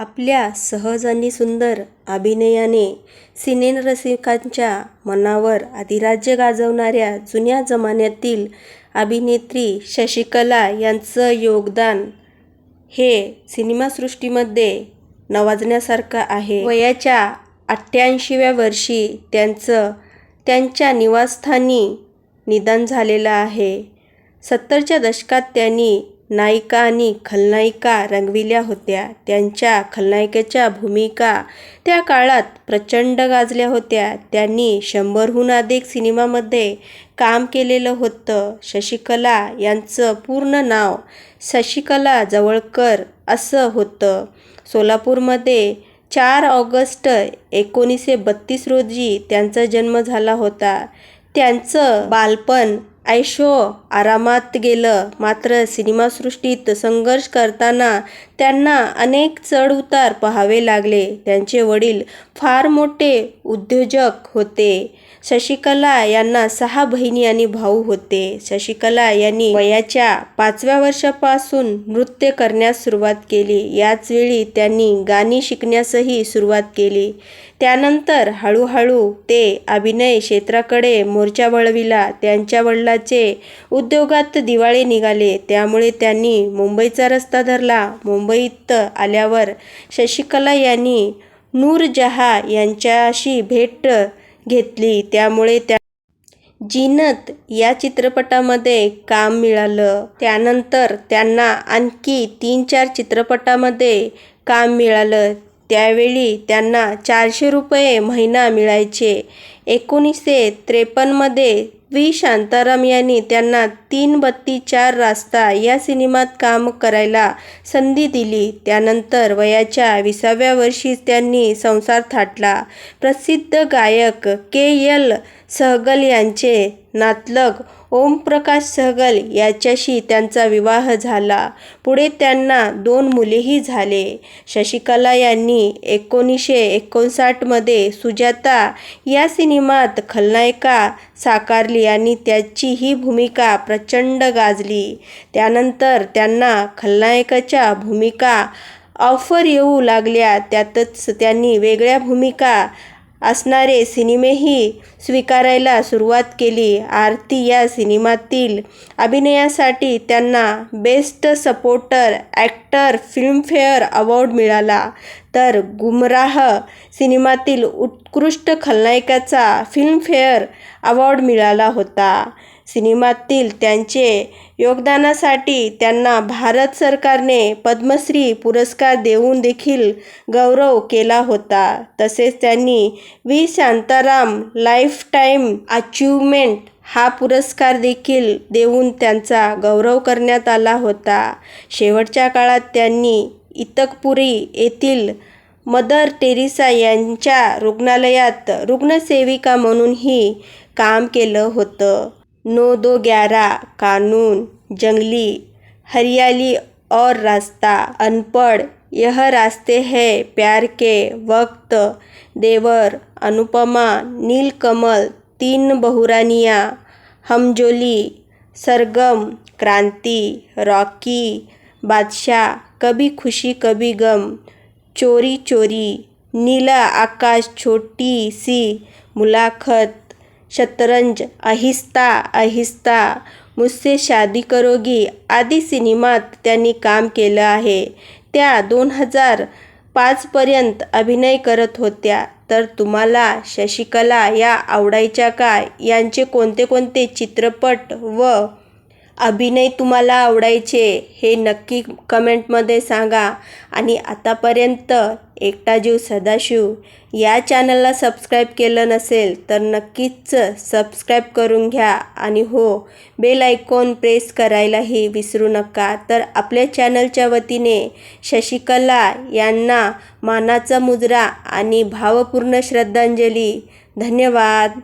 आपल्या सहज आणि सुंदर अभिनयाने सिनेरसिकांच्या मनावर अधिराज्य गाजवणाऱ्या जुन्या जमान्यातील अभिनेत्री शशिकला यांचं योगदान हे सिनेमासृष्टीमध्ये नवाजण्यासारखं आहे. वयाच्या अठ्ठ्याऐंशीव्या वर्षी त्यांचं त्यांच्या निवासस्थानी निधन झालेलं आहे. सत्तरच्या दशकात त्यांनी नायिका आणि खलनायिका रंगविल्या होत्या. त्यांच्या खलनायिकेच्या भूमिका त्या काळात प्रचंड गाजल्या होत्या. त्यांनी शंभरहून अधिक सिनेमामध्ये काम केलेलं होतं. शशिकला यांचं पूर्ण नाव शशिकला जवळकर असं होतं. सोलापूरमध्ये चार ऑगस्ट एकोणीसशे बत्तीस रोजी त्यांचा जन्म झाला होता. त्यांचं बालपण ऐशोआरामात गेलं. मात्र सिनेमासृष्टीत संघर्ष करताना त्यांना अनेक चढउतार पहावे लागले. त्यांचे वडील फार मोठे उद्योजक होते. शशिकला यांना सहा बहिणी आणि भाऊ होते. शशिकला यांनी वयाच्या पाचव्या वर्षापासून नृत्य करण्यास सुरुवात केली. याच वेळी त्यांनी गाणी शिकण्यासही सुरुवात केली. त्यानंतर हळूहळू ते अभिनय क्षेत्राकडे मोर्चा वळविला. त्यांच्या वडिलाचे उद्योगात दिवाळे निघाले. त्यामुळे त्यांनी मुंबईचा रस्ता धरला. मुंबईत आल्यावर शशिकला यांनी नूरजहाँ यांच्याशी भेट घेतली. त्यामुळे त्या जीनत या चित्रपटामध्ये काम मिळालं. त्यानंतर त्यांना आणखी तीन-चार चित्रपटामध्ये काम मिळालं. त्यावेळी त्यांना चारशे रुपये महिना मिळायचे. एकोणीसशे त्रेपन्नमध्ये व्ही. शांताराम यांनी त्यांना तीन बत्ती चार रास्ता या सिनेमात काम करायला संधी दिली. त्यानंतर वयाच्या विसाव्या वर्षी त्यांनी संसार थाटला. प्रसिद्ध गायक के. एल. सहगल यांचे नातलग ओमप्रकाश सहगल याच्याशी त्यांचा विवाह झाला. पुढे त्यांना दोन मुलेही झाले. शशिकला यांनी एकोणीसशे एकोणसाठमध्ये सुजाता या सिने सिनेमात खलनायिका साकारली आणि त्याची ही भूमिका प्रचंड गाजली. त्यानंतर त्यांना खलनायकाच्या भूमिका ऑफर येऊ लागल्या. त्यातच त्यांनी वेगळ्या भूमिका असणारे सिनेमेही स्वीकारायला सुरुवात केली. आरती या सिनेमातील अभिनयासाठी त्यांना best supporter actor Filmfare award मिळाला. तर गुमराह सिनेमातील उत्कृष्ट खलनायकाचा फिल्मफेअर अवॉर्ड मिळाला होता. सिनेमातील त्यांचे योगदानासाठी त्यांना भारत सरकारने पद्मश्री पुरस्कार देऊन देखील गौरव केला होता. तसेच त्यांनी व्ही. शांताराम लाईफटाईम अचिव्हमेंट हा पुरस्कार देखील देऊन त्यांचा गौरव करण्यात आला होता. शेवटच्या काळात त्यांनी इतकपुरी येथील मदर टेरेसा यांच्या रुग्णालयात रुग्णसेविका म्हणूनही काम केलं होतं. नौ दो ग्यारह, कानून, जंगली, हरियाली और रास्ता, अनपढ, यह रास्ते हैं प्यार के, वक्त, देवर, अनुपमा, नीलकमल, तीन बहुरानियाँ, हमजोली, सरगम, क्रांति रॉकी, बादशाह, कभी खुशी कभी गम, चोरी चोरी, नीला आकाश, छोटी सी मुलाखत, शतरंज, आहिस्ता आहिस्ता, मुझसे शादी करोगी आदी सिनेमात त्यांनी काम केलं आहे. त्या दोन हजार पाचपर्यंत अभिनय करत होत्या. तर तुम्हाला शशिकला या आवडायच्या का? यांचे कोणते कोणते चित्रपट व अभिनय तुम्हाला आवडायचे हे नक्की कमेंटमध्ये सांगा. आणि आतापर्यंत एकटा जीव सदाशिव या चॅनलला सबस्क्राईब केलं नसेल तर नक्कीच सबस्क्राईब करून घ्या आणि हो बेल आयकॉन प्रेस करायलाही विसरू नका. तर आपल्या चॅनलच्या वतीने शशिकला यांना मानाचा मुजरा आणि भावपूर्ण श्रद्धांजली. धन्यवाद.